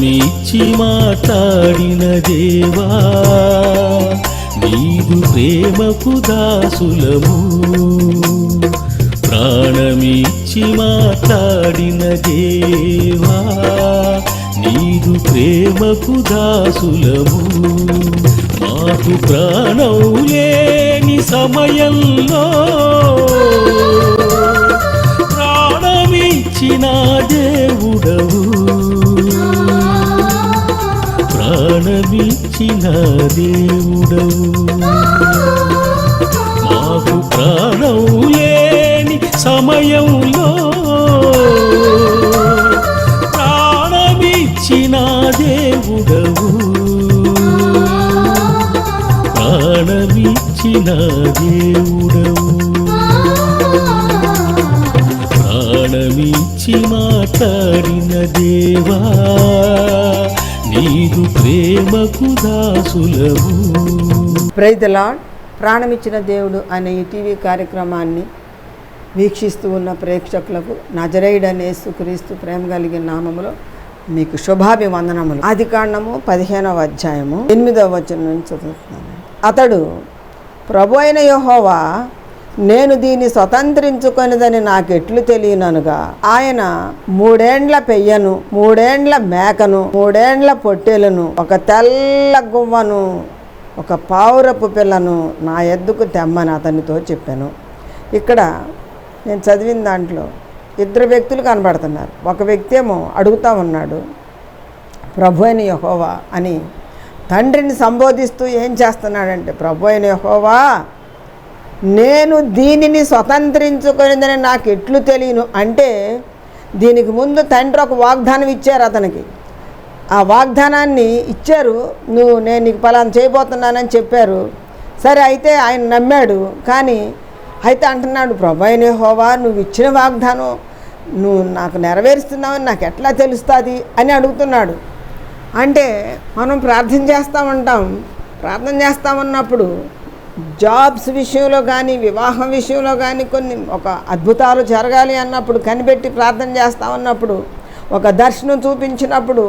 ప్రాణమిచ్చి మాట్లాడిన దేవా నీదు ప్రేమకు దాసులము. ప్రాణమిచ్చి మాట్లాడిన దేవా నీదు ప్రేమకు దాసులము. మాకు ప్రాణం లేని సమయంలో ప్రాణమిచ్చిన దేవుడవు. ప్రాణమిచ్చిన దేవుడవు. మాకు ప్రాణం లేని సమయంలో ప్రాణమిచ్చిన దేవుడవు. ప్రాణమిచ్చిన దేవుడవు. ప్రాణమిచ్చి మాట్లాడిన దేవా నీదు ప్రేమకు దాసులము ప్రైజ్ లాడ్ ప్రాణమిచ్చిన దేవుడు అనే ఈ టీవీ కార్యక్రమాన్ని వీక్షిస్తూ ఉన్న ప్రేక్షకులకు నజరేయుడనే యేసుక్రీస్తు ప్రేమ కలిగిన నామములో మీకు శుభాభివందనములు. ఆది కాండము పదిహేనవ అధ్యాయము ఎనిమిదవ వచనం నుంచి చదువుతున్నాను. అతడు ప్రభు అయిన యెహోవా నేను దీన్ని స్వతంత్రించుకొనిదని నాకెట్లు తెలియననుగా. ఆయన మూడేండ్ల పెయ్యను మూడేండ్ల మేకను మూడేండ్ల పొట్టేలను ఒక తెల్ల గువ్వను ఒక పావురపు పిల్లను నా ఎద్దుకు తెమ్మని అతనితో చెప్పాను. ఇక్కడ నేను చదివిన దాంట్లో ఇద్దరు వ్యక్తులు కనబడుతున్నారు. ఒక వ్యక్తి ఏమో అడుగుతా ఉన్నాడు ప్రభు అయిన యహోవా అని. తండ్రిని సంబోధిస్తూ ఏం చేస్తున్నాడంటే ప్రభు అయిన యహోవా నేను దీనిని స్వతంత్రించుకునేదని నాకు ఎట్లు తెలియను. అంటే దీనికి ముందు తండ్రి ఒక వాగ్దానం ఇచ్చారు అతనికి. ఆ వాగ్దానాన్ని ఇచ్చారు. నువ్వు నేను నీకు పలానా చేయబోతున్నానని చెప్పారు. సరే అయితే ఆయన నమ్మాడు. కానీ అయితే అంటున్నాడు ప్రభు హోవా నువ్వు ఇచ్చిన వాగ్దానం నువ్వు నాకు నెరవేరుస్తున్నావని నాకు ఎట్లా తెలుస్తుంది? అని అడుగుతున్నాడు. అంటే మనం ప్రార్థన చేస్తూ ఉంటాం ప్రార్థన చేస్తామన్నప్పుడు జాబ్స్ విషయంలో కానీ వివాహం విషయంలో కానీ కొన్ని ఒక అద్భుతాలు జరగాలి అన్నప్పుడు కనిపెట్టి ప్రార్థన చేస్తూ ఉన్నప్పుడు ఒక దర్శనం చూపించినప్పుడు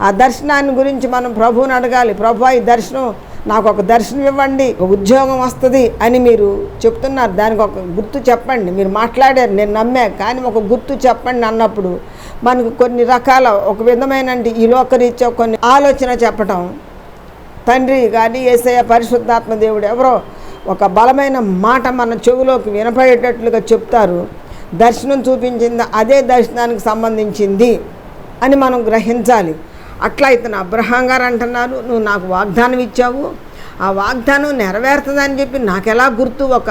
ఆ దర్శనాన్ని గురించి మనం ప్రభువుని అడగాలి. ప్రభు ఈ దర్శనం నాకు ఒక దర్శనం ఇవ్వండి ఒక ఉద్యోగం వస్తుంది అని మీరు చెప్తున్నారు. దానికి ఒక గుర్తు చెప్పండి. మీరు మాట్లాడారు నేను నమ్మా కానీ ఒక గుర్తు చెప్పండి అన్నప్పుడు మనకు కొన్ని రకాల ఒక విధమైన ఈ లోకరీత్యా కొన్ని ఆలోచన చెప్పటం తండ్రి కానీ ఏసయ్య పరిశుద్ధాత్మ దేవుడు ఎవరో ఒక బలమైన మాట మన చెవిలోకి వినపడేటట్లుగా చెప్తారు. దర్శనం చూపించింది అదే దర్శనానికి సంబంధించింది అని మనం గ్రహించాలి. అట్లా ఇతను అబ్రహాం గారు అంటున్నారు నువ్వు నాకు వాగ్దానం ఇచ్చావు. ఆ వాగ్దానం నెరవేరుతుందని చెప్పి నాకు ఎలా గుర్తు? ఒక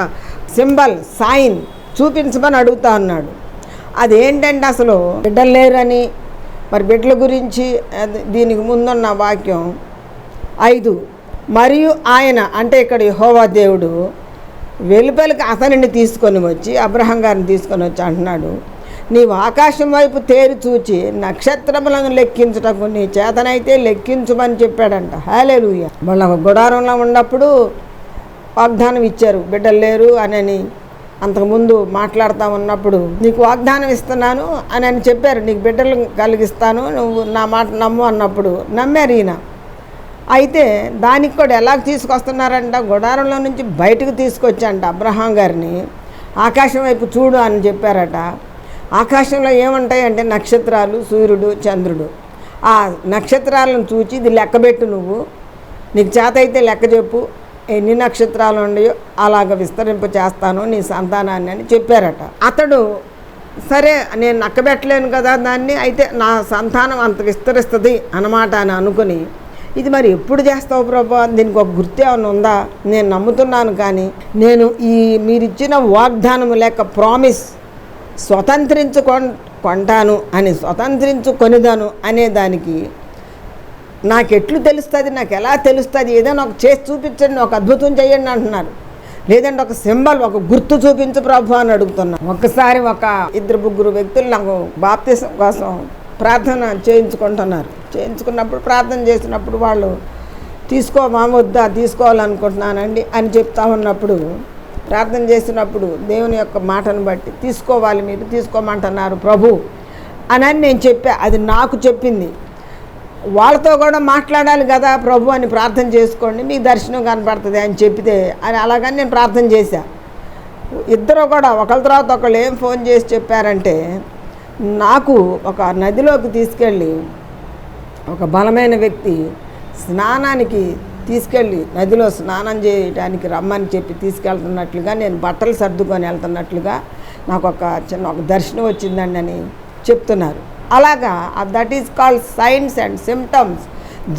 సింబల్ సైన్ చూపించమని అడుగుతా అన్నాడు. అదేంటంటే అసలు బిడ్డలు లేరని మరి బిడ్డల గురించి అది- దీనికి ముందున్న వాక్యం ఐదు. మరియు ఆయన అంటే ఇక్కడ యహోవా దేవుడు వెలుపలికి అతనిని తీసుకొని వచ్చి అబ్రహం గారిని తీసుకొని వచ్చి అంటున్నాడు నీవు ఆకాశం వైపు తేరి చూచి నక్షత్రములను లెక్కించుటకు నీ చేతనైతే లెక్కించమని చెప్పాడంట. హాలేలుయ వాళ్ళ గుడారంలో ఉన్నప్పుడు వాగ్దానం ఇచ్చారు బిడ్డలు లేరు అని అంతకుముందు మాట్లాడుతూ ఉన్నప్పుడు నీకు వాగ్దానం ఇస్తున్నాను అని అని చెప్పారు నీకు బిడ్డలు కలిగిస్తాను నువ్వు నా మాట నమ్ము అన్నప్పుడు నమ్మారు ఈయన. అయితే దానికి కూడా ఎలా తీసుకొస్తున్నారంట? గుడారంలో నుంచి బయటకు తీసుకొచ్చంట అబ్రహాం గారిని. ఆకాశం వైపు చూడు అని చెప్పారట. ఆకాశంలో ఏముంటాయంటే నక్షత్రాలు సూర్యుడు చంద్రుడు. ఆ నక్షత్రాలను చూచి ఇది లెక్కబెట్టు నువ్వు. నీకు చేత అయితే లెక్క చెప్పు. ఎన్ని నక్షత్రాలు ఉన్నాయో అలాగ విస్తరింప చేస్తాను నీ సంతానాన్ని అని చెప్పారట. అతడు సరే నేను నక్కబెట్టలేను కదా దాన్ని అయితే నా సంతానం అంత విస్తరిస్తుంది అన్నమాట అని అనుకుని ఇది మరి ఎప్పుడు చేస్తావు ప్రభు? దీనికి ఒక గుర్తు ఏమైనా ఉందా? నేను నమ్ముతున్నాను కానీ నేను ఈ మీరిచ్చిన వాగ్దానము లేక ప్రామిస్ స్వతంత్రించుకొ కొంటాను అని స్వతంత్రించుకొనిదాను అనే దానికి నాకు ఎట్లు తెలుస్తుంది నాకు ఎలా తెలుస్తుంది? ఏదైనా ఒక చేసి చూపించండి ఒక అద్భుతం చేయండి అంటున్నారు. లేదంటే ఒక సింబల్ ఒక గుర్తు చూపించు ప్రభు అని అడుగుతున్నాను ఒక్కసారి ఒక ఇద్దరు ముగ్గురు వ్యక్తులు నాకు బాప్తిసం కోసం ప్రార్థన చేయించుకుంటున్నారు. చేయించుకున్నప్పుడు ప్రార్థన చేసినప్పుడు వాళ్ళు తీసుకోమా వద్దా తీసుకోవాలనుకుంటున్నానండి అని చెప్తా ఉన్నప్పుడు ప్రార్థన చేసినప్పుడు దేవుని యొక్క మాటను బట్టి తీసుకోవాలి మీరు తీసుకోమంటున్నారు ప్రభు అని అని నేను చెప్పా. అది నాకు చెప్పింది. వాళ్ళతో కూడా మాట్లాడాలి కదా ప్రభు అని ప్రార్థన చేసుకోండి మీకు దర్శనం కనపడుతుంది అని చెప్పితే అని అలాగని నేను ప్రార్థన చేశా. ఇద్దరు కూడా ఒకళ్ళ తర్వాత ఒకళ్ళు ఏం ఫోన్ చేసి చెప్పారంటే నాకు ఒక నదిలోకి తీసుకెళ్ళి ఒక బలమైన వ్యక్తి స్నానానికి తీసుకెళ్ళి నదిలో స్నానం చేయడానికి రమ్మని చెప్పి తీసుకెళ్తున్నట్లుగా నేను బట్టలు సర్దుకొని వెళ్తున్నట్లుగా నాకు ఒక చిన్న ఒక దర్శనం వచ్చిందండి అని చెప్తున్నారు. అలాగా that is called signs and symptoms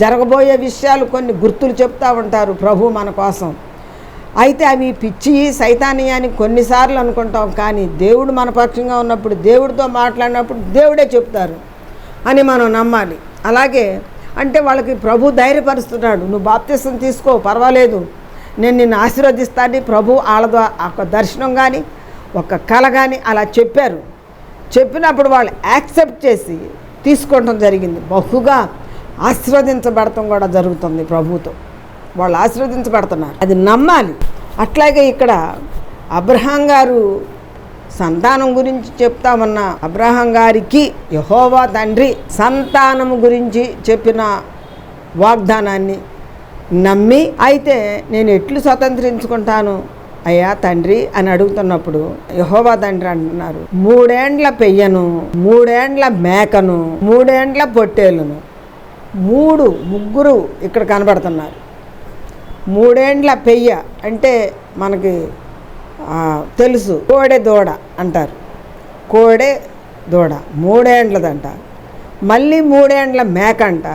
జరగబోయే విషయాలు కొన్ని గుర్తులు చెప్తూ ఉంటారు ప్రభు మన కోసం. అయితే అవి పిచ్చి సైతాని అని కొన్నిసార్లు అనుకుంటాం కానీ దేవుడు మన పక్షంగా ఉన్నప్పుడు దేవుడితో మాట్లాడినప్పుడు దేవుడే చెప్తారు అని మనం నమ్మాలి. అలాగే అంటే వాళ్ళకి ప్రభు ధైర్యపరుస్తున్నాడు. నువ్వు బాప్తిసం తీసుకో పర్వాలేదు. నేను నిన్ను ఆశీర్వదిస్తాను ప్రభు వాళ్ళ ద్వారా ఒక దర్శనం కానీ ఒక కళ కానీ అలా చెప్పారు. చెప్పినప్పుడు వాళ్ళు యాక్సెప్ట్ చేసి తీసుకోవటం జరిగింది. బహుగా ఆశీర్వదించబడటం కూడా జరుగుతుంది ప్రభుతో. వాళ్ళు ఆశీర్వదించబడుతున్నారు. అది నమ్మాలి. అట్లాగే ఇక్కడ అబ్రహాం గారు సంతానం గురించి చెప్తామన్న అబ్రహం గారికి యహోవా తండ్రి సంతానము గురించి చెప్పిన వాగ్దానాన్ని నమ్మి అయితే నేను ఎట్లు స్వతంత్రించుకుంటాను? అయ్యా తండ్రి అని అడుగుతున్నప్పుడు యహోవా తండ్రి అంటున్నారు మూడేండ్ల పెయ్యను మూడేండ్ల మేకను మూడేండ్ల పొట్టేలును. మూడు ముగ్గురు ఇక్కడ కనబడుతున్నారు. మూడేండ్ల పెయ్య అంటే మనకి తెలుసు. కోడె దూడ అంటారు. కోడె దూడ మూడేండ్లదంట. మళ్ళీ మూడేండ్ల మేక అంట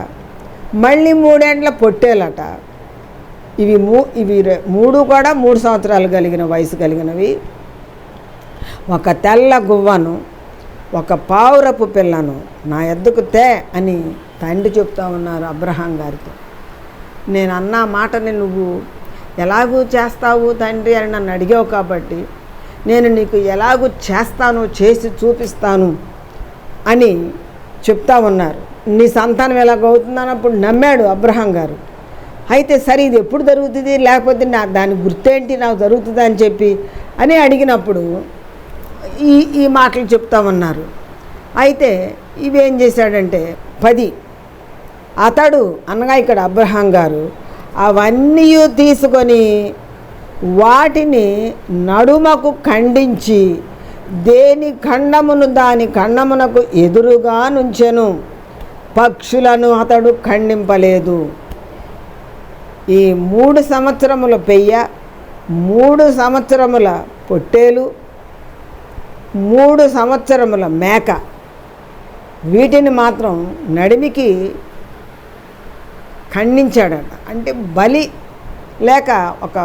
మళ్ళీ మూడేండ్ల పొట్టేలట. ఇవి మూ ఇవి మూడు కూడా మూడు సంవత్సరాలు కలిగిన వయసు కలిగినవి. ఒక తెల్ల గువ్వను ఒక పావురపు పిల్లను నా ఎద్దుకు తే అని తండ్రి చెప్తా ఉన్నారు అబ్రహాం గారికి నేను అన్న మాటని నువ్వు ఎలాగూ చేస్తావు తండ్రి అని నన్ను అడిగావు కాబట్టి నేను నీకు ఎలాగూ చేస్తాను చేసి చూపిస్తాను అని చెప్తా ఉన్నారు. నీ సంతానం ఎలాగవుతుందన్నప్పుడు నమ్మాడు అబ్రహాం గారు. అయితే సరే ఇది ఎప్పుడు జరుగుతుంది? లేకపోతే నా దాని గుర్తేంటి? నాకు జరుగుతుంది అని చెప్పి అని అడిగినప్పుడు ఈ ఈ మాటలు చెప్తా ఉన్నారు. అయితే ఇవేం చేశాడంటే పది. అతడు అనగా ఇక్కడ అబ్రహాం గారు అవన్నీ తీసుకొని వాటిని నడుమకు ఖండించి దేని ఖండమును దాని ఖండమునకు ఎదురుగా నుంచెను. పక్షులను అతడు ఖండింపలేదు. ఈ మూడు సంవత్సరముల పెయ్య మూడు సంవత్సరముల పొట్టేలు మూడు సంవత్సరముల మేక వీటిని మాత్రం నడిమికి ఖండించాడట. అంటే బలి లేక ఒక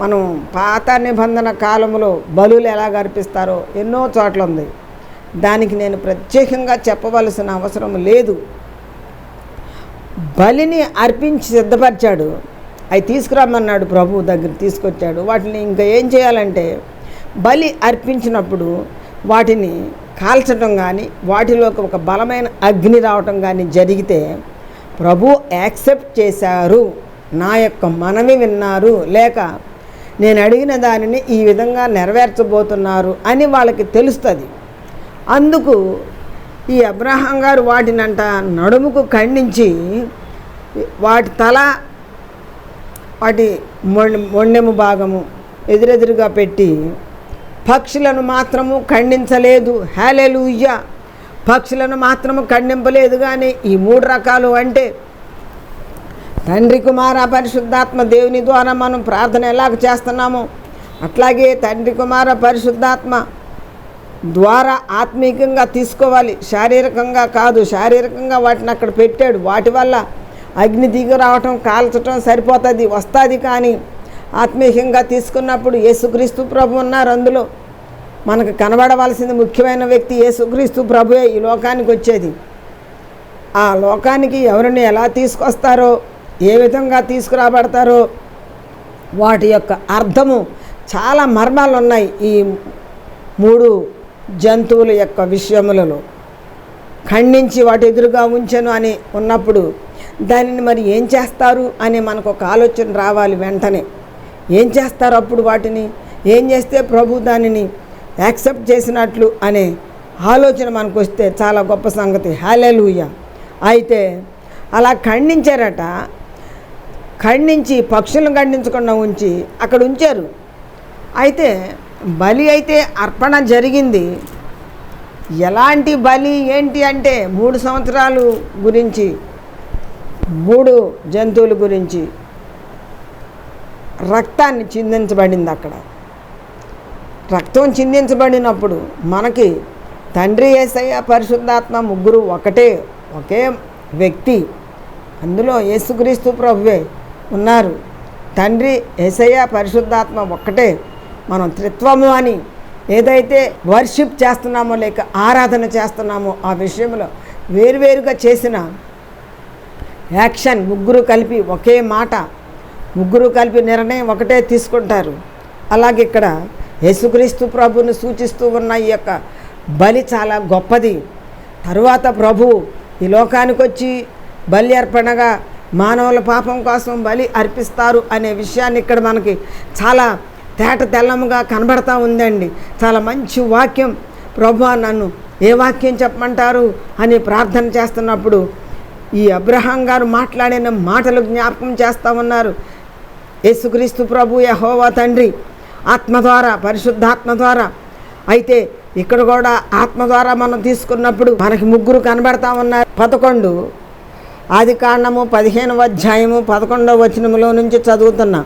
మనం పాత నిబంధన కాలంలో బలులు ఎలా అర్పిస్తారో ఎన్నో చోట్ల ఉంది. దానికి నేను ప్రత్యేకంగా చెప్పవలసిన అవసరం లేదు. బలిని అర్పించి సిద్ధపరిచాడు. అవి తీసుకురమ్మన్నాడు ప్రభువు దగ్గర తీసుకొచ్చాడు. వాటిని ఇంకా ఏం చేయాలంటే బలి అర్పించినప్పుడు వాటిని కాల్చడం కానీ వాటిలోకి ఒక బలమైన అగ్ని రావటం కానీ జరిగితే ప్రభు యాక్సెప్ట్ చేశారు. నా యొక్క మనవి విన్నారు. లేక నేను అడిగిన దానిని ఈ విధంగా నెరవేర్చబోతున్నారు అని వాళ్ళకి తెలుస్తుంది. అందుకు ఈ అబ్రహాం గారు వాటినంట నడుముకు ఖండించి వాటి తల వాటి మొండెము భాగము ఎదురెదురుగా పెట్టి పక్షులను మాత్రము ఖండించలేదు. హేలెలూయ్య పక్షులను మాత్రము ఖండింపలేదు కానీ ఈ మూడు రకాలు అంటే తండ్రి కుమార పరిశుద్ధాత్మ దేవుని ద్వారా మనం ప్రార్థన ఎలాగ చేస్తున్నామో అట్లాగే తండ్రి కుమార పరిశుద్ధాత్మ ద్వారా ఆత్మీకంగా తీసుకోవాలి. శారీరకంగా కాదు శారీరకంగా వాటిని అక్కడ పెట్టాడు. వాటి వల్ల అగ్ని దిగి రావటం కాల్చటం సరిపోతుంది వస్తుంది కానీ ఆత్మీయంగా తీసుకున్నప్పుడు యేసుక్రీస్తు ప్రభు ఉన్నారు అందులో. మనకు కనబడవలసింది ముఖ్యమైన వ్యక్తి యేసుక్రీస్తు ప్రభువే ఈ లోకానికి వచ్చేది. ఆ లోకానికి ఎవరిని ఎలా తీసుకొస్తారో ఏ విధంగా తీసుకురాబడతారో వాటి యొక్క అర్థము చాలా మర్మాలు ఉన్నాయి ఈ మూడు జంతువుల యొక్క విషయములలో. ఖండించి వాటి ఎదురుగా ఉంచను అని ఉన్నప్పుడు దానిని మరి ఏం చేస్తారు అని మనకు ఒక ఆలోచన రావాలి వెంటనే. ఏం చేస్తారు అప్పుడు వాటిని? ఏం చేస్తే ప్రభు దానిని యాక్సెప్ట్ చేసినట్లు అనే ఆలోచన మనకు వస్తే చాలా గొప్ప సంగతి. హాలెలూయ అయితే అలా ఖండించారట. ఖండించి పక్షులను ఖండించకుండా ఉంచి అక్కడ ఉంచారు. అయితే బలి అయితే అర్పణ జరిగింది. ఎలాంటి బలి ఏంటి అంటే మూడు సంవత్సరాలు గురించి మూడు జంతువుల గురించి రక్తాన్ని చిందించబడింది అక్కడ. రక్తం చిందించబడినప్పుడు మనకి తండ్రి ఏసయ్య పరిశుద్ధాత్మ ముగ్గురు ఒకటే ఒకే వ్యక్తి. అందులో యేసుక్రీస్తు ప్రభువే ఉన్నారు. తండ్రి ఏసయ్య పరిశుద్ధాత్మ ఒక్కటే. మనం త్రిత్వము అని ఏదైతే వర్షిప్ చేస్తున్నామో లేక ఆరాధన చేస్తున్నామో ఆ విషయంలో వేరువేరుగా చేసిన యాక్షన్ ముగ్గురు కలిపి ఒకే మాట ముగ్గురు కలిపి నిర్ణయం ఒకటే తీసుకుంటారు. అలాగే ఇక్కడ యేసుక్రీస్తు ప్రభుని సూచిస్తూ ఉన్న ఈ యొక్క బలి చాలా గొప్పది. తరువాత ప్రభు ఈ లోకానికి వచ్చి బలి అర్పణగా మానవుల పాపం కోసం బలి అర్పిస్తారు అనే విషయాన్ని ఇక్కడ మనకి చాలా తేట తెల్లముగా కనబడతా ఉందండి. చాలా మంచి వాక్యం. ప్రభు నన్ను ఏ వాక్యం చెప్పమంటారు అని ప్రార్థన చేస్తున్నప్పుడు ఈ అబ్రహాం గారు మాట్లాడిన మాటలు జ్ఞాపకం చేస్తూ ఉన్నారు. యేసుక్రీస్తు ప్రభు యహోవా తండ్రి ఆత్మ ద్వారా పరిశుద్ధాత్మ ద్వారా. అయితే ఇక్కడ కూడా ఆత్మ ద్వారా మనం తీసుకున్నప్పుడు మనకి ముగ్గురు కనబడతా ఉన్నారు. పదకొండు. ఆది కాండము పదిహేనవ అధ్యాయము పదకొండవ వచనములో నుంచి చదువుతున్నా.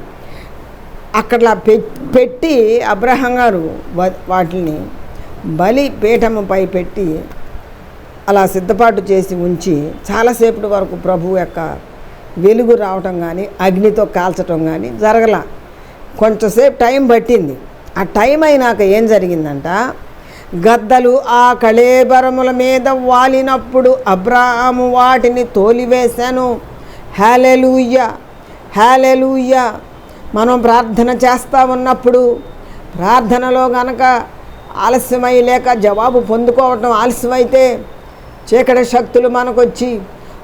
అక్కడ పె- పెట్టి అబ్రహం గారు వాటిని బలి పీఠముపై పెట్టి అలా సిద్ధపాటు చేసి ఉంచి చాలాసేపటి వరకు ప్రభు యొక్క వెలుగు రావటం కానీ అగ్నితో కాల్చటం కానీ జరగల. కొంచెంసేపు టైం పట్టింది. ఆ టైం అయినాక ఏం జరిగిందంట? గద్దలు ఆ కళేబరముల మీద వాలినప్పుడు అబ్రాహాము వాటిని తోలివేశాను. హ్యాలెలూయ హ్యాలెలూయ మనం ప్రార్థన చేస్తూ ఉన్నప్పుడు ప్రార్థనలో గనక ఆలస్యమై లేక జవాబు పొందుకోవటం ఆలస్యమైతే చీకటి శక్తులు మనకొచ్చి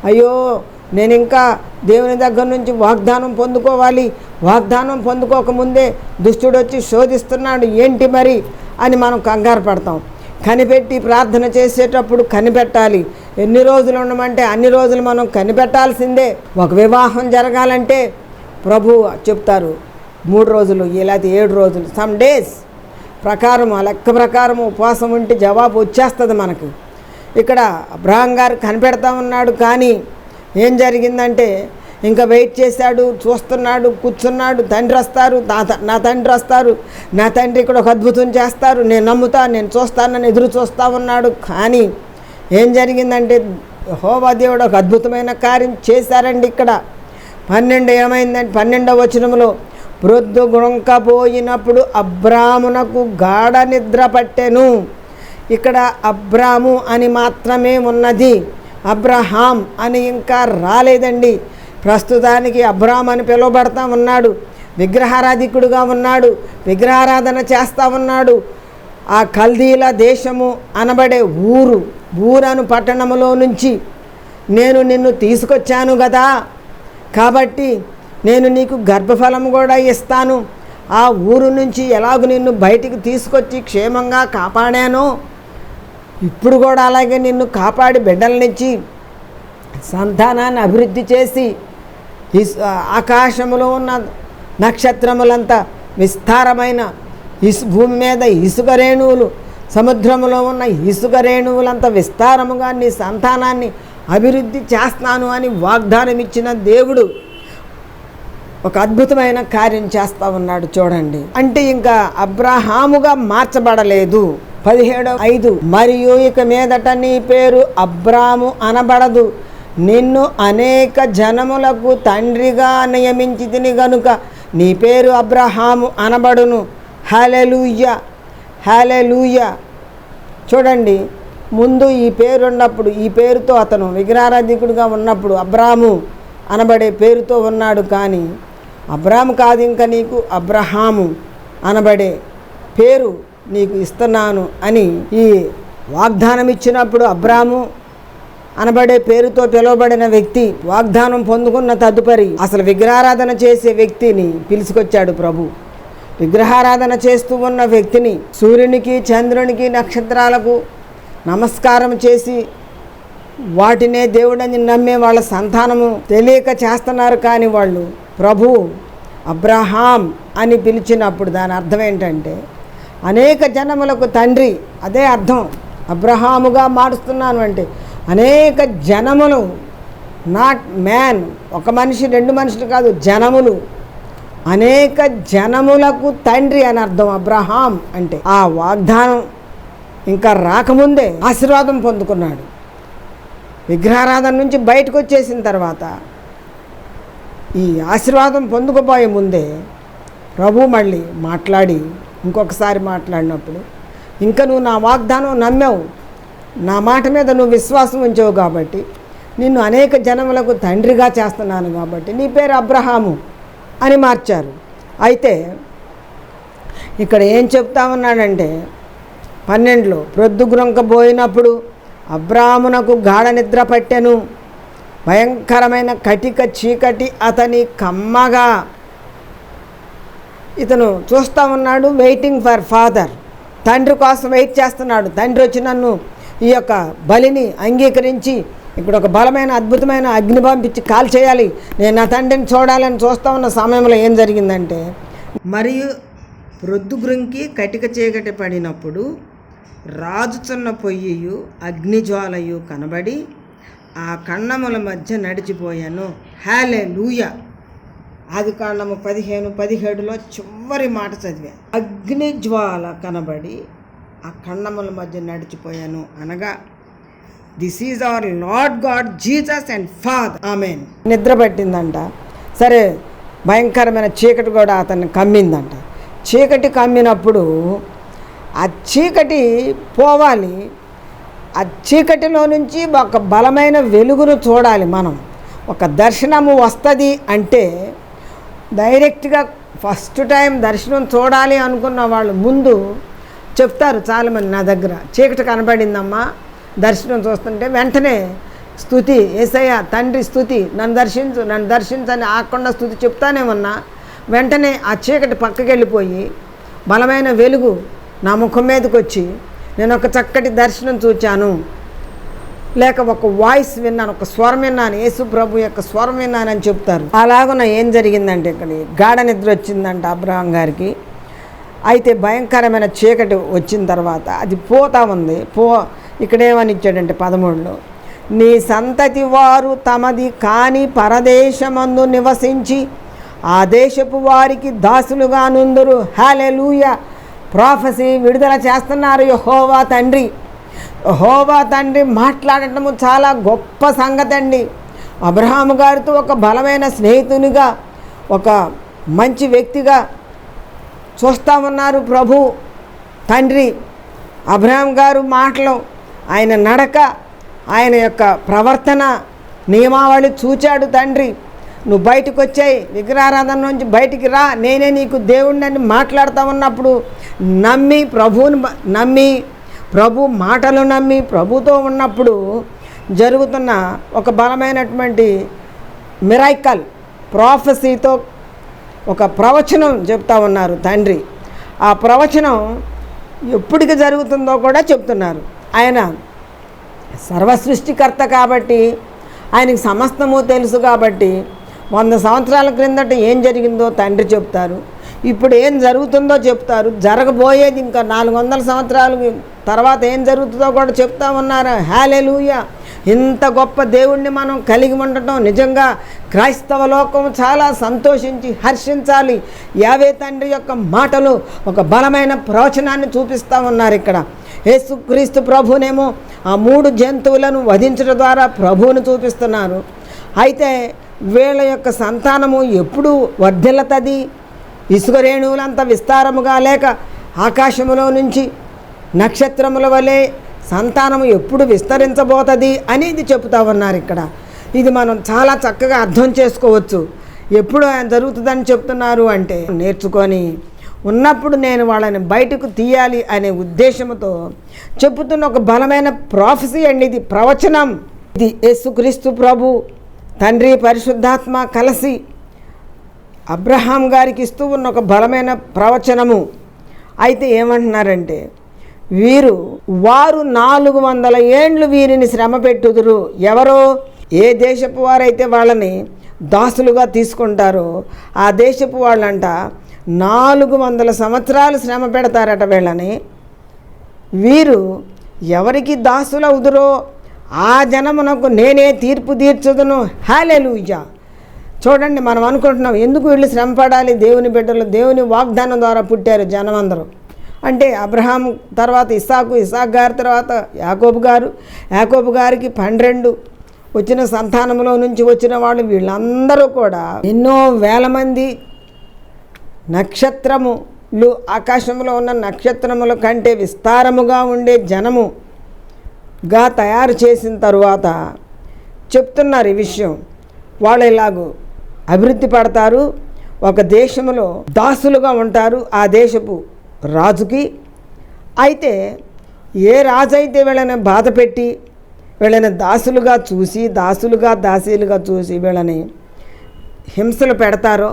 అయ్యో నేను ఇంకా దేవుని దగ్గర నుంచి వాగ్దానం పొందుకోవాలి. వాగ్దానం పొందుకోకముందే దుష్టుడు వచ్చి శోధిస్తున్నాడు ఏంటి మరి? అని మనం కంగారు పడతాం. కనిపెట్టి ప్రార్థన చేసేటప్పుడు కనిపెట్టాలి. ఎన్ని రోజులు ఉండమంటే అన్ని రోజులు మనం కనిపెట్టాల్సిందే. ఒక వివాహం జరగాలంటే ప్రభు చెప్తారు మూడు రోజులు లేకపోతే ఏడు రోజులు సమ్ డేస్ ప్రకారం ఆ లెక్క ప్రకారం ఉపవాసం ఉంటే జవాబు వచ్చేస్తుంది మనకి. ఇక్కడ అబ్రహం గారు కనిపెడతా ఉన్నాడు కానీ ఏం జరిగిందంటే ఇంకా వెయిట్ చేశాడు చూస్తున్నాడు కూర్చున్నాడు తండ్రి వస్తారు నా త- నా తండ్రి వస్తారు నా తండ్రి ఇక్కడ ఒక అద్భుతం చేస్తారు నేను నమ్ముతా నేను చూస్తానని ఎదురు చూస్తూ ఉన్నాడు. కానీ ఏం జరిగిందంటే హోవా దేవుడు ఒక అద్భుతమైన కార్యం చేశారండి ఇక్కడ. పన్నెండు ఏమైందంటే పన్నెండవ వచనంలో ప్రొద్దు గుణంకపోయినప్పుడు అబ్రామునకు గాఢ నిద్ర పట్టెను. ఇక్కడ అబ్రాము అని మాత్రమే ఉన్నది. అబ్రహాం అని ఇంకా రాలేదండి. ప్రస్తుతానికి అబ్రామ్ అని పిలువబడతా ఉన్నాడు. విగ్రహారాధికుడుగా ఉన్నాడు. విగ్రహారాధన చేస్తూ ఉన్నాడు. ఆ కల్దీల దేశము అనబడే ఊరు ఊరను పట్టణములో నుంచి నేను నిన్ను తీసుకొచ్చాను కదా కాబట్టి నేను నీకు గర్భఫలం కూడా ఇస్తాను. ఆ ఊరు నుంచి ఎలాగ నిన్ను బయటికి తీసుకొచ్చి క్షేమంగా కాపాడానో ఇప్పుడు కూడా అలాగే నిన్ను కాపాడి బిడ్డలనిచ్చి సంతానాన్ని అభివృద్ధి చేసి ఈ ఆకాశములో ఉన్న నక్షత్రములంతా విస్తారమైన ఇసు భూమి మీద ఇసుక రేణువులు సముద్రంలో ఉన్న ఇసుక రేణువులంత విస్తారముగా నీ సంతానాన్ని అభివృద్ధి చేస్తాను అని వాగ్దానం ఇచ్చిన దేవుడు ఒక అద్భుతమైన కార్యం చేస్తూ ఉన్నాడు చూడండి. అంటే ఇంకా అబ్రహాముగా మార్చబడలేదు. పదిహేడు ఐదు. మరియు ఇక మీదట నీ పేరు అబ్రాము అనబడదు. నిన్ను అనేక జనములకు తండ్రిగా నియమించి తిని గనుక నీ పేరు అబ్రహాము అనబడును. హలెలూయ హాలెలూయ చూడండి ముందు ఈ పేరు ఉన్నప్పుడు ఈ పేరుతో అతను విగ్రహారాధికుడిగా ఉన్నప్పుడు అబ్రాము అనబడే పేరుతో ఉన్నాడు కానీ అబ్రాము కాదు ఇంకా నీకు అబ్రహాము అనబడే పేరు నీకు ఇస్తున్నాను అని ఈ వాగ్దానం ఇచ్చినప్పుడు అబ్రాము అనబడే పేరుతో పిలువబడిన వ్యక్తి వాగ్దానం పొందుకున్న తదుపరి అసలు విగ్రహారాధన చేసే వ్యక్తిని పిలుచుకొచ్చాడు ప్రభు. విగ్రహారాధన చేస్తూ ఉన్న వ్యక్తిని సూర్యునికి చంద్రునికి నక్షత్రాలకు నమస్కారం చేసి వాటినే దేవుడని నమ్మే వాళ్ళ సంతానము తెలియక చేస్తున్నారు కానీ వాళ్ళు ప్రభు అబ్రహాం అని పిలిచినప్పుడు దాని అర్థం ఏంటంటే అనేక జనములకు తండ్రి అదే అర్థం. అబ్రహాముగా మారుస్తున్నాను అంటే అనేక జనములు నాట్ మ్యాన్ ఒక మనిషి రెండు మనుషులు కాదు జనములు. అనేక జనములకు తండ్రి అని అర్థం అబ్రహాం అంటే. ఆ వాగ్దానం ఇంకా రాకముందే ఆశీర్వాదం పొందుకున్నాడు. విగ్రహారాధన నుంచి బయటకు వచ్చేసిన తర్వాత ఈ ఆశీర్వాదం పొందుకపోయే ముందే ప్రభు మళ్ళీ మాట్లాడి ఇంకొకసారి మాట్లాడినప్పుడు ఇంకా నువ్వు నా వాగ్దానం నమ్మావు. నా మాట మీద నువ్వు విశ్వాసం ఉంచావు కాబట్టి నిన్ను అనేక జనములకు తండ్రిగా చేస్తున్నాను కాబట్టి నీ పేరు అబ్రహాము అని మార్చారు. అయితే ఇక్కడ ఏం చెప్తా ఉన్నాడంటే పన్నెండులో ప్రొద్దుగ్రొంకబోయినప్పుడు అబ్రాహ్మునకు గాఢ నిద్ర పట్టెను. భయంకరమైన కటిక చీకటి అతని కమ్మగా ఇతను చూస్తూ ఉన్నాడు వెయిటింగ్ ఫర్ ఫాదర్ తండ్రి కోసం వెయిట్ చేస్తున్నాడు. తండ్రి వచ్చి నన్ను ఈ యొక్క బలిని అంగీకరించి ఇక్కడ ఒక బలమైన అద్భుతమైన అగ్ని పంపించి కాల్ చేయాలి. నేను నా తండ్రిని చూడాలని చూస్తూ ఉన్న సమయంలో ఏం జరిగిందంటే మరియు ప్రొద్దుగ్రుంకి కటిక చీకటి పడినప్పుడు రాజుచున్న పొయ్యియు అగ్నిజ్వాలయు కనబడి ఆ కన్నముల మధ్య నడిచిపోయాను. హ్యాలే లూయ ఆది కాండము పదిహేను పదిహేడులో చివరి మాట చదివా. అగ్నిజ్వాల కనబడి ఆ కన్నముల మధ్య నడిచిపోయాను అనగా this is our Lord God Jesus and Father amen నిద్ర పట్టిందంట. సరే భయంకరమైన చీకటి కూడా అతన్ని కమ్మిందంట. చీకటి కమ్మినప్పుడు ఆ చీకటి పోవాలి. ఆ చీకటిలో నుంచి ఒక బలమైన వెలుగును చూడాలి మనం. ఒక దర్శనము వస్తుంది అంటే డైరెక్ట్గా ఫస్ట్ టైం దర్శనం చూడాలి అనుకున్న వాళ్ళు ముందు చెప్తారు చాలామంది నా దగ్గర చీకటి కనబడిందమ్మా దర్శనం చూస్తుంటే వెంటనే స్థుతి ఏసయ్య తండ్రి స్థుతి నన్ను దర్శించు నన్ను దర్శించని ఆకుండా స్థుతి చెప్తానే ఉన్నా వెంటనే ఆ చీకటి పక్కకి వెళ్ళిపోయి బలమైన వెలుగు నా ముఖం మీదకి వచ్చి నేను ఒక చక్కటి దర్శనం చూచాను. లేక ఒక వాయిస్ విన్నాను ఒక స్వరం విన్నాను యేసు ప్రభు యొక్క స్వరం విన్నానని చెప్తారు. అలాగున ఏం జరిగిందంటే ఇక్కడ గాఢ నిద్ర వచ్చిందంట అబ్రహం గారికి. అయితే భయంకరమైన చీకటి వచ్చిన తర్వాత అది పోతా ఉంది. పో ఇక్కడేమని ఇచ్చాడంటే పదమూడులో నీ సంతతి వారు తమది కాని పరదేశమందు నివసించి ఆ దేశపు వారికి దాసులుగా నుందురు హాలెలూయ ప్రాఫెసీ విడుదల చేస్తున్నారు యహోవా తండ్రి. హోవా తండ్రి మాట్లాడటము చాలా గొప్ప సంగతి అండి అబ్రహాము గారితో ఒక బలమైన స్నేహితునిగా ఒక మంచి వ్యక్తిగా చూస్తా ఉన్నారు ప్రభు. తండ్రి అబ్రహాం గారు మాటలు ఆయన నడక ఆయన యొక్క ప్రవర్తన నియమావళి చూచాడు తండ్రి. నువ్వు బయటకు వచ్చాయి విగ్రహారాధన నుంచి బయటికి రా నేనే నీకు దేవుడిని మాట్లాడుతూ ఉన్నప్పుడు నమ్మి ప్రభువుని నమ్మి ప్రభు మాటలు నమ్మి ప్రభుతో ఉన్నప్పుడు జరుగుతున్న ఒక బలమైనటువంటి మిరైకల్ ప్రాఫెసీతో ఒక ప్రవచనం చెప్తా ఉన్నారు తండ్రి. ఆ ప్రవచనం ఎప్పటికి జరుగుతుందో కూడా చెప్తున్నారు. ఆయన సర్వసృష్టికర్త కాబట్టి ఆయనకి సమస్తము తెలుసు కాబట్టి వంద సంవత్సరాల క్రిందట ఏం జరిగిందో తండ్రి చెప్తారు. ఇప్పుడు ఏం జరుగుతుందో చెప్తారు. జరగబోయేది ఇంకా నాలుగు వందల సంవత్సరాలు తర్వాత ఏం జరుగుతుందో కూడా చెప్తా ఉన్నారు హ్యాలెలూయ ఇంత గొప్ప దేవుణ్ణి మనం కలిగి ఉండటం నిజంగా క్రైస్తవ లోకం చాలా సంతోషించి హర్షించాలి. యావే తండ్రి యొక్క మాటలు ఒక బలమైన ప్రవచనాన్ని చూపిస్తూ ఉన్నారు ఇక్కడ. యేసుక్రీస్తు ప్రభునేమో ఆ మూడు జంతువులను వధించడం ద్వారా ప్రభువును చూపిస్తున్నారు. అయితే వీళ్ళ యొక్క సంతానము ఎప్పుడు వర్ధిల్లతది? ఇసుక రేణువులంత విస్తారముగా లేక ఆకాశములో నుంచి నక్షత్రముల వలె సంతానము ఎప్పుడు విస్తరించబోతుంది అనేది చెప్తా ఉన్నారు ఇక్కడ. ఇది మనం చాలా చక్కగా అర్థం చేసుకోవచ్చు. ఎప్పుడు ఆయన జరుగుతుందని చెప్తున్నారు అంటే నేర్చుకొని ఉన్నప్పుడు నేను వాళ్ళని బయటకు తీయాలి అనే ఉద్దేశంతో చెబుతున్న ఒక బలమైన ప్రాఫెసీ అండి ఇది ప్రవచనం. ఇది యేసుక్రీస్తు ప్రభు తండ్రి పరిశుద్ధాత్మ కలిసి అబ్రహాం గారికి ఇస్తూ ఉన్న ఒక బలమైన ప్రవచనము. అయితే ఏమంటున్నారంటే వీరు వారు నాలుగు వందల ఏండ్లు వీరిని శ్రమ పెట్టుదురు. ఎవరో? ఏ దేశపు వారైతే వాళ్ళని దాసులుగా తీసుకుంటారో ఆ దేశపు వాళ్ళంట నాలుగు వందల సంవత్సరాలు శ్రమ పెడతారట వీళ్ళని. వీరు ఎవరికి దాసులవుదురో? ఆ జనమునకు నేనే తీర్పు తీర్చుదును. హాలెలూయా చూడండి మనం అనుకుంటున్నాం ఎందుకు వీళ్ళు శ్రమ పడాలి దేవుని బిడ్డలు దేవుని వాగ్దానం ద్వారా పుట్టారు జనమందరూ. అంటే అబ్రహాం తర్వాత ఇసాకు ఇసాక్ గారి తర్వాత యాకోబు గారు యాకోబు గారికి పన్నెండు. వచ్చిన సంతానంలో నుంచి వచ్చిన వాళ్ళు వీళ్ళందరూ కూడా ఎన్నో వేల మంది నక్షత్రములు ఆకాశంలో ఉన్న నక్షత్రముల కంటే విస్తారముగా ఉండే జనముగా తయారు చేసిన తరువాత చెప్తున్నారు ఈ విషయం. వాళ్ళు ఇలాగూ అభివృద్ధి పడతారు. ఒక దేశంలో దాసులుగా ఉంటారు ఆ దేశపు రాజుకి. అయితే ఏ రాజు అయితే వీళ్ళని బాధ పెట్టి వీళ్ళని దాసులుగా చూసి దాసులుగా దాసీలుగా చూసి వీళ్ళని హింసలు పెడతారో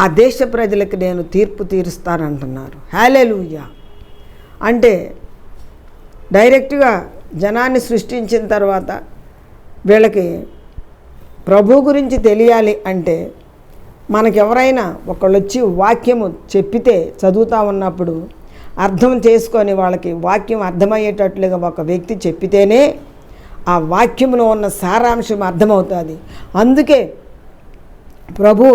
ఆ దేశ ప్రజలకు నేను తీర్పు తీరుస్తానంటున్నారు. హ్యాలెలూయా అంటే డైరెక్ట్గా జనాన్ని సృష్టించిన తర్వాత వీళ్ళకి ప్రభు గురించి తెలియాలి అంటే మనకెవరైనా ఒకళ్ళు వచ్చి వాక్యము చెప్పితే చదువుతూ ఉన్నప్పుడు అర్థం చేసుకొని వాళ్ళకి వాక్యం అర్థమయ్యేటట్లుగా ఒక వ్యక్తి చెప్పితేనే ఆ వాక్యంలో ఉన్న సారాంశం అర్థమవుతుంది. అందుకే ప్రభు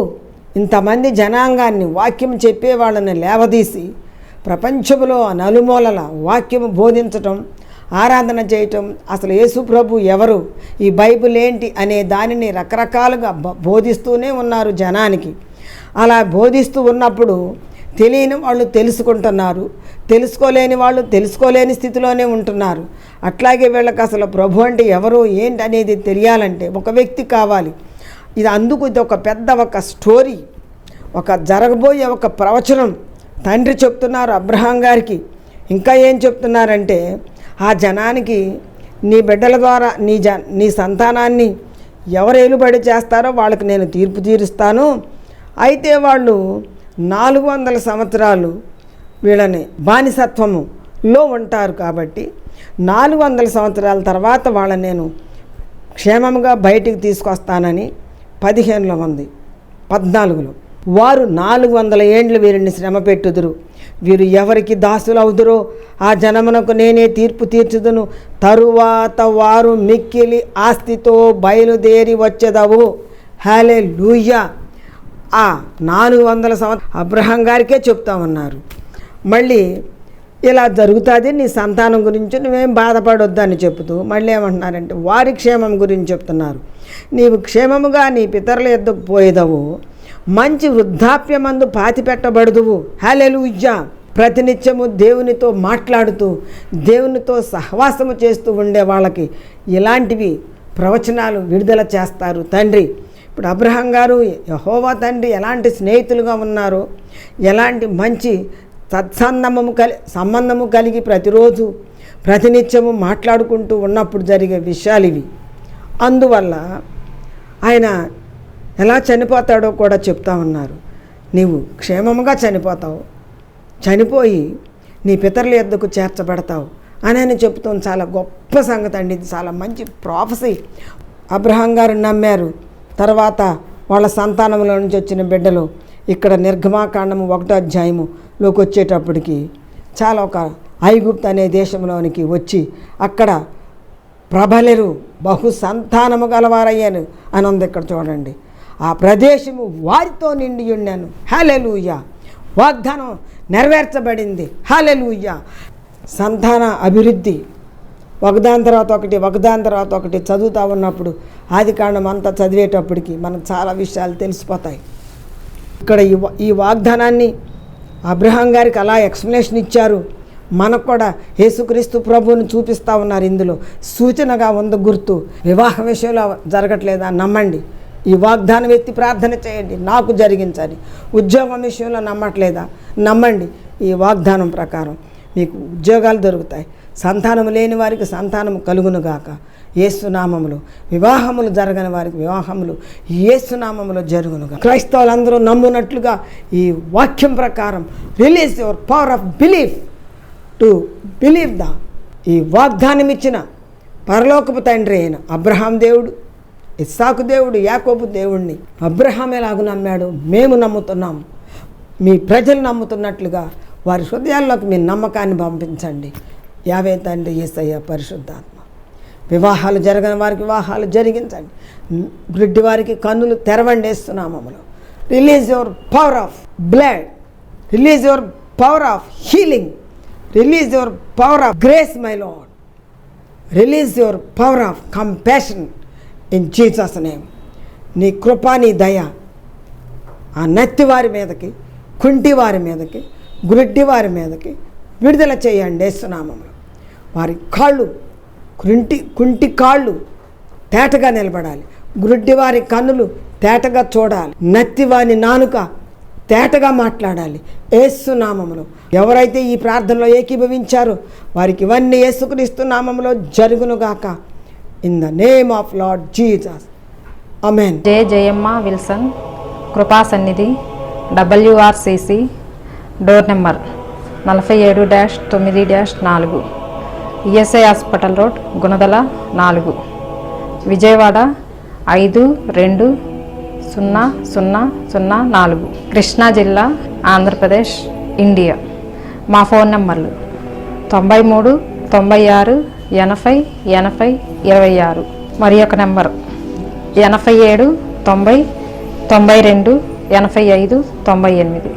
ఇంతమంది జనాంగాన్ని వాక్యం చెప్పే వాళ్ళని లేవదీసి ప్రపంచంలో నలుమూలల వాక్యము బోధించటం ఆరాధన చేయటం. అసలు యేసు ప్రభు ఎవరు? ఈ బైబిల్ ఏంటి అనే దానిని రకరకాలుగా బోధిస్తూనే ఉన్నారు జనానికి. అలా బోధిస్తూ ఉన్నప్పుడు తెలియని వాళ్ళు తెలుసుకుంటున్నారు. తెలుసుకోలేని వాళ్ళు తెలుసుకోలేని స్థితిలోనే ఉంటున్నారు. అట్లాగే వీళ్ళకి అసలు ప్రభు అంటే ఎవరు ఏంటి అనేది తెలియాలంటే ఒక వ్యక్తి కావాలి. ఇది అందుకు ఇది ఒక పెద్ద ఒక స్టోరీ. ఒక జరగబోయే ఒక ప్రవచనం. తండ్రి చెప్తున్నారు అబ్రహాం గారికి. ఇంకా ఏం చెప్తున్నారంటే ఆ జనానికి నీ బిడ్డల ద్వారా నీ జ నీ సంతానాన్ని ఎవరు ఏలుబడి చేస్తారో వాళ్ళకి నేను తీర్పు తీరుస్తాను. అయితే వాళ్ళు నాలుగు వందల సంవత్సరాలు వీళ్ళని బానిసత్వములో ఉంటారు కాబట్టి నాలుగు వందల సంవత్సరాల తర్వాత వాళ్ళని నేను క్షేమంగా బయటికి తీసుకొస్తానని పదిహేనులో ఉంది పద్నాలుగులో. వారు నాలుగు వందల ఏండ్లు వీరిని శ్రమ పెట్టుదురు. వీరు ఎవరికి దాసులవుదురో ఆ జనమునకు నేనే తీర్పు తీర్చుదును. తరువాత వారు మిక్కిలి ఆస్తితో బయలుదేరి వచ్చేదవు. హాలే లూయ ఆ నాలుగు వందల సంవత్సరం అబ్రహం గారికే చెప్తా ఉన్నారు మళ్ళీ ఇలా జరుగుతుంది నీ సంతానం గురించి నువ్వేం బాధపడొద్దని చెబుతూ మళ్ళీ ఏమంటున్నారంటే వారి క్షేమం గురించి చెప్తున్నారు. నీవు క్షేమముగా నీ పితరుల ఎద్దుకు పోయేదవు. మంచి వృద్ధాప్యమందు పాతి పెట్టబడదువు హలెలుయ్యా ప్రతినిత్యము దేవునితో మాట్లాడుతూ దేవునితో సహవాసము చేస్తూ ఉండే వాళ్ళకి ఇలాంటివి ప్రవచనాలు విడుదల చేస్తారు. తండ్రి ఇప్పుడు అబ్రహం గారు యహోవా తండ్రి ఎలాంటి స్నేహితులుగా ఉన్నారో ఎలాంటి మంచి సత్సంబంధము కలి సంబంధము కలిగి ప్రతిరోజు ప్రతినిత్యము మాట్లాడుకుంటూ ఉన్నప్పుడు జరిగే విషయాలు ఇవి. అందువల్ల ఆయన ఎలా చనిపోతాడో కూడా చెప్తా ఉన్నారు. నీవు క్షేమముగా చనిపోతావు. చనిపోయి నీ పితరుల ఎద్దకు చేర్చబడతావు అని ఆయన చెప్తాం చాలా గొప్ప సంగతి అండి ఇది. చాలా మంచి ప్రాఫసీ అబ్రహం గారు నమ్మారు. తర్వాత వాళ్ళ సంతానంలో నుంచి వచ్చిన బిడ్డలు ఇక్కడ నిర్గమాకాండము ఒకటో అధ్యాయములోకి వచ్చేటప్పటికి చాలా ఒక ఐగుప్త్ అనే దేశంలోనికి వచ్చి అక్కడ ప్రబలరు. బహు సంతానము గలవారయ్యాను అని ఉంది ఇక్కడ చూడండి. ఆ ప్రదేశము వారితో నిండి ఉన్నాను హాలెలూయా వాగ్దానం నెరవేర్చబడింది. హాలెలూయ సంతాన అభివృద్ధి. ఒకదాని తర్వాత ఒకటి ఒకదాని తర్వాత ఒకటి చదువుతా ఉన్నప్పుడు ఆది కాండం అంతా చదివేటప్పటికి మనకు చాలా విషయాలు తెలిసిపోతాయి. ఇక్కడ ఈ ఈ వాగ్దానాన్ని అబ్రహాం గారికి అలా ఎక్స్ప్లెనేషన్ ఇచ్చారు. మనకు కూడా యేసుక్రీస్తు ప్రభువుని చూపిస్తూ ఉన్నారు ఇందులో. సూచనగా ఉంది గుర్తు. వివాహ విషయంలో జరగట్లేదా? నమ్మండి. ఈ వాగ్దానం ఎత్తి ప్రార్థన చేయండి. నాకు జరిగించాలి ఉద్యోగం విషయంలో నమ్మట్లేదా? నమ్మండి. ఈ వాగ్దానం ప్రకారం మీకు ఉద్యోగాలు దొరుకుతాయి. సంతానం లేని వారికి సంతానం కలుగునుగాక ఏసునామములు వివాహములు జరగని వారికి వివాహములు ఏసునామములో జరుగునుగా క్రైస్తవులందరూ నమ్మునట్లుగా ఈ వాక్యం ప్రకారం release your power of belief to believe the ఈ వాగ్దానం ఇచ్చిన పరలోకపు తండ్రి అయిన అబ్రహాం దేవుడు ఇస్సాకు దేవుడు యాకోబు దేవుడిని అబ్రహాం ఎలాగ నమ్మాడు. మేము నమ్ముతున్నాం. మీ ప్రజలు నమ్ముతున్నట్లుగా వారి హృదయాల్లోకి మీ నమ్మకాన్ని పంపించండి. యావే తండ్రి ఏసయ్య పరిశుద్ధాత్మ. వివాహాలు జరగని వారికి వివాహాలు జరిగించండి. గ్రిడ్డి వారికి కన్నులు తెరవండి వేస్తున్నామములు release your power of blood release your power of healing release your power of grace my Lord release your power of compassion in Jesus name నీ కృప నీ దయ ఆ నత్తి వారి మీదకి కుంటి వారి మీదకి గురుడ్డి వారి మీదకి విడుదల చేయండి వేస్తున్నామములు వారి కాళ్ళు కుంటి కుంటి కాళ్ళు తేటగా నిలబడాలి. గురుడ్డి వారి కన్నులు తేటగా చూడాలి. నత్తి వారి నానుక తేటగా మాట్లాడాలి. ఏసునామములో ఎవరైతే ఈ ప్రార్థనలో ఏకీభవించారో వారికి ఇవన్నీ యేసుక్రీస్తు నామములో జరుగునుగాక. In the name of Lord Jesus amen J Jayamma Wilson కృపా సన్నిధి డబ్ల్యూఆర్సిసి డోర్ నెంబర్ నలభై ఏడు డాష్ తొమ్మిది డాష్ నాలుగు ఈఎస్ఐ హాస్పిటల్ రోడ్ గుణదల నాలుగు విజయవాడ ఐదు రెండు సున్నా సున్నా సున్నా నాలుగు కృష్ణా జిల్లా ఆంధ్రప్రదేశ్ ఇండియా. మా ఫోన్ నెంబర్లు తొంభై మూడు తొంభై ఆరు ఎనభై ఎనభై ఇరవై ఆరు. మరి ఒక నెంబర్. ఎనభై ఏడు తొంభై తొంభై రెండు ఎనభై ఐదు తొంభై ఎనిమిది.